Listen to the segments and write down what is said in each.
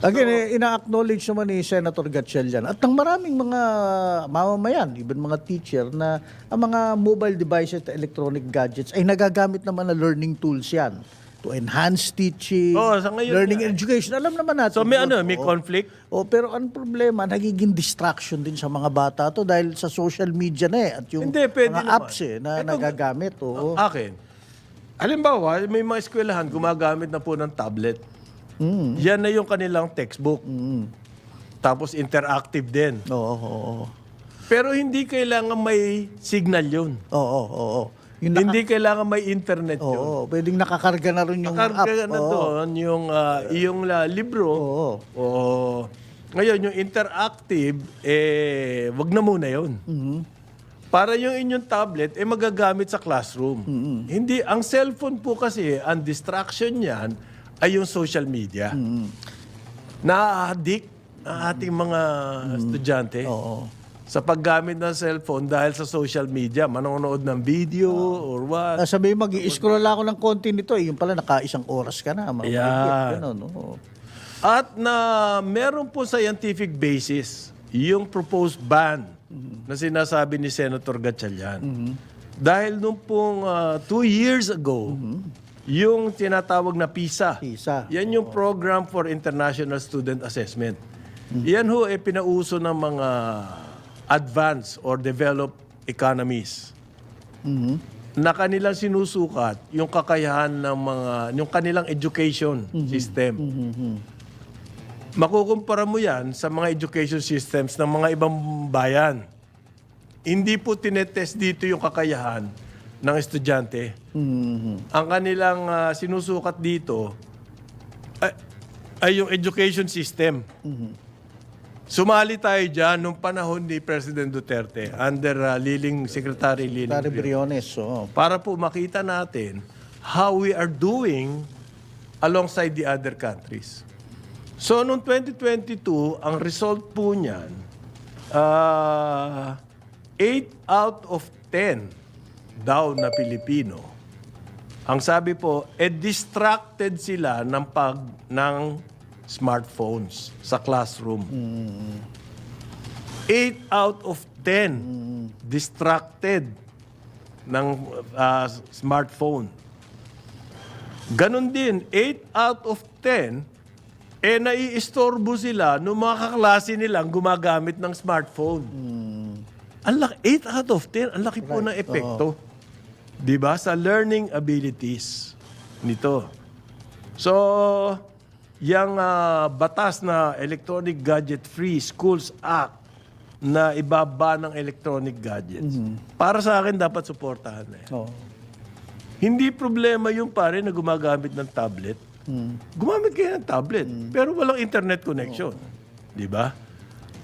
Again, eh, ina-acknowledge naman ni Senator Gatchalian at ng maraming mga mamamayan, even mga teacher, na ang mga mobile devices at electronic gadgets ay nagagamit naman na learning tools yan to enhance teaching, Oo, sa ngayon learning and education. Alam naman natin. So may yun, ano, may conflict? Oh, pero ang problema, nagiging distraction din sa mga bata to dahil sa social media na eh at yung Hindi, mga naman. apps eh na Ito- nagagamit. Oo. Akin. Halimbawa, may mga eskwelahan gumagamit na po ng tablet. Mm. Yan na yung kanilang textbook. Tapos interactive din. Oo, oo, oo. Pero hindi kailangan may signal yun. Oo, oo, oo. Yung naka- Hindi kailangan may internet yun. Oo, pwedeng nakakarga na rin yung app. Karga na Oo. doon yung, ah, yung ah, libro. Oo. Oo. Ngayon, yung interactive, eh, wag na muna yun. Mm-hmm. Para yung inyong tablet, eh, magagamit sa classroom. Mm-hmm. Hindi, ang cellphone po kasi, ang distraction niyan ay yung social media. Mm-hmm. Na-addict ang ating mga estudyante Mm-hmm. Oo. sa paggamit ng cellphone dahil sa social media, manonood ng video or what. Ah, sabi mag scroll ako ng konti nito, eh, yung pala naka isang oras ka na. mga Yan. mahigit, ganun, oo. At na meron po scientific basis yung proposed ban na sinasabi ni Senator Gatchalian. Dahil nung pong ah, two years ago, yung tinatawag na PISA, PISA. yan yung Program for International Student Assessment. Yan ho, eh, pinauso ng mga advanced or developed economies na kanilang sinusukat yung kakayahan ng mga yung kanilang education system. Makukumpara mo yan sa mga education systems ng mga ibang bayan. Hindi po tinetest dito yung kakayahan ng estudyante. Ang kanilang ah, sinusukat dito ay, ay yung education system. Sumali tayo dyan nung panahon ni President Duterte under ah, Liling Secretary Liling Tari Briones Briones, oo. para po makita natin how we are doing alongside the other countries. So, noong 2022, ang result po niyan, ah 8 out of 10 daw na Pilipino. Ang sabi po, eh distracted sila ng pag ng smartphones sa classroom. 8 out of 10 distracted ng ah, smartphone. Ganon din, 8 out of 10, eh naiistorbo sila nung mga kaklase nilang gumagamit ng smartphone. Ang laki, 8 out of 10, ang laki po ng epekto. Di ba? Sa learning abilities nito. So, yung ah, batas na Electronic Gadget Free Schools Act na ibaba ng electronic gadgets, para sa akin dapat suportahan na yan. Oo. Hindi problema yung pare na gumagamit ng tablet. Gumamit kayo ng tablet, pero walang internet connection. Di ba?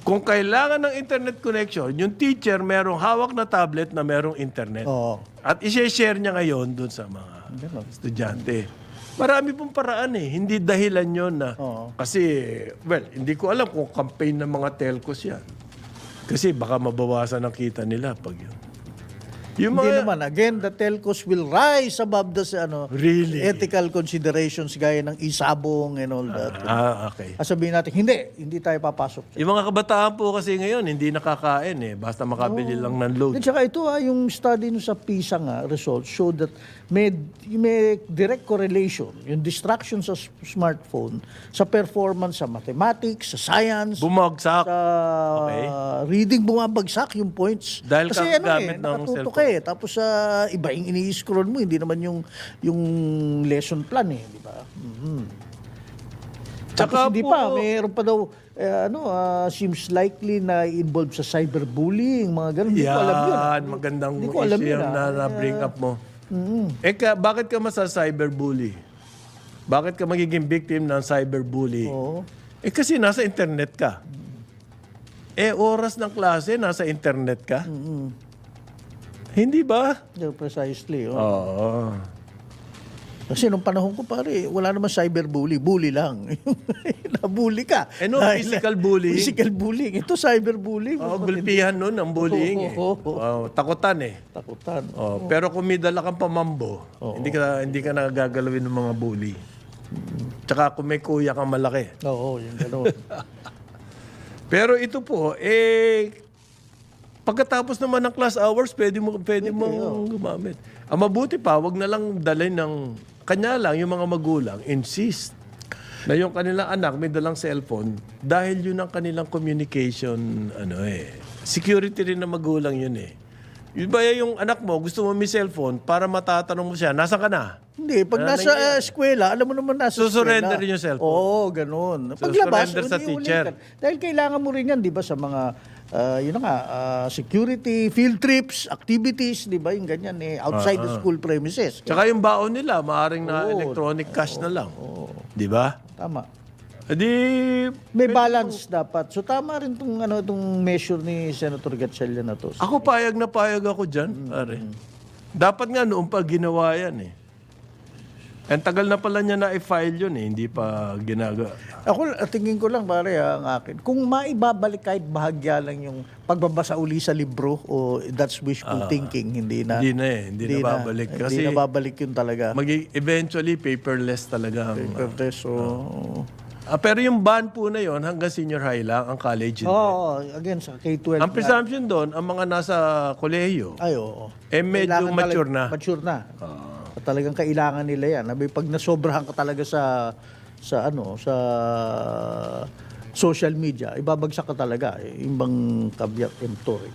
Kung kailangan ng internet connection, yung teacher merong hawak na tablet na merong internet. Oo. At i-share niya ngayon dun sa mga estudyante. Marami pong paraan eh. Hindi dahilan yon na. Oo. Kasi, well, hindi ko alam kung campaign ng mga telcos yan. Kasi baka mabawasan ang kita nila pag yun. Yung Hindi mga, naman. Again, the telcos will rise above the ano, Really? ethical considerations gaya ng isabong and all that. ah, okay. Ah, sabihin natin, hindi, hindi tayo papasok. Yung mga kabataan po kasi ngayon, hindi nakakain eh. Basta makabili lang ng load. At saka ito ha, yung study nung sa PISA nga, results showed that may, may direct correlation, yung distraction sa s- smartphone, sa performance sa mathematics, sa science, Bumagsak. sa Okay. reading bumabagsak yung points. Dahil Kasi ano eh, ng cellphone. Eh. Tapos sa iba yung ini-scroll mo, hindi naman yung yung lesson plan eh, di ba? Mhm. Tsaka Tapos hindi po- pa, mayroon pa daw, eh, ano, ah, seems likely na involved sa cyberbullying, mga ganun. Hindi ko alam yun. ah. Yan, magandang Hindi ko alam issue yun, yan na, ah. na-bring up mo. Eh, ka, bakit ka masa cyberbully? Bakit ka magiging victim ng cyberbully? Oo. Eh kasi nasa internet ka. Eh oras ng klase, nasa internet ka. Hindi ba? Yeah, precisely. Oh. Oo. Kasi nung panahon ko pare, wala naman cyberbully, bully lang. Nabully ka. Eh, no, Dahil- physical bullying. Physical bullying. Ito cyberbullying. Oo, gulpihan nun ang bullying eh. Oo, oo, Oo, takutan eh. Takutan. Oh, pero kung may dala kang pamambo, hindi ka hindi ka nagagalawin ng mga bully. Tsaka kung may kuya kang malaki. Oo, yung gano'n. Pero ito po, eh, pagkatapos naman ng class hours, pwede mo, pwede mong gumamit. Ang mabuti pa, wag na lang dalhin ng, kanya lang, yung mga magulang, insist na yung kanilang anak may dalang cellphone dahil yun ang kanilang communication, ano eh. Security rin ng magulang yun eh. Yun ba yung anak mo, gusto mo may cellphone para matatanong mo siya, nasa ka na? Hindi, pag nasa uh, eskwela, alam mo naman nasa Susurrender eskwela. yung cellphone. Oo, ganun. Paglabas, Susurrender sa uli-ulitan. teacher. Dahil kailangan mo rin yan, di ba, sa mga, ah, yun na nga, ah, security, field trips, activities, di ba, yung ganyan eh, outside the school premises. Tsaka yung baon nila, maaring na electronic cash na lang. Di ba? Tama. Edi, May balance dapat. So tama rin tong ano tong measure ni Senator Gatchalian na to. Ako payag na payag ako dyan, pare. Dapat nga noong pa ginawa yan eh. Ang tagal na pala niya na i-file yun eh, hindi pa ginagawa. Ako tingin ko lang pare ha, ang akin. Kung maibabalik kahit bahagya lang yung pagbabasa uli sa libro o that's wishful thinking, hindi na Hindi na eh, hindi, na babalik. Hindi Kasi na babalik yun talaga. magi eventually paperless talaga. ang- Pero so, Ah, pero yung ban po na yon hanggang senior high lang, ang college. hindi. oh, again sa K-12. Ang presumption doon, ang mga nasa kolehiyo, Ay, oo. eh medyo Kailangan mature na. Mature na. At talagang kailangan nila yan. Abi, pag nasobrahan ka talaga sa sa ano, sa social media, ibabagsak ka talaga. Eh, yung bang kabiyak emptor. Eh.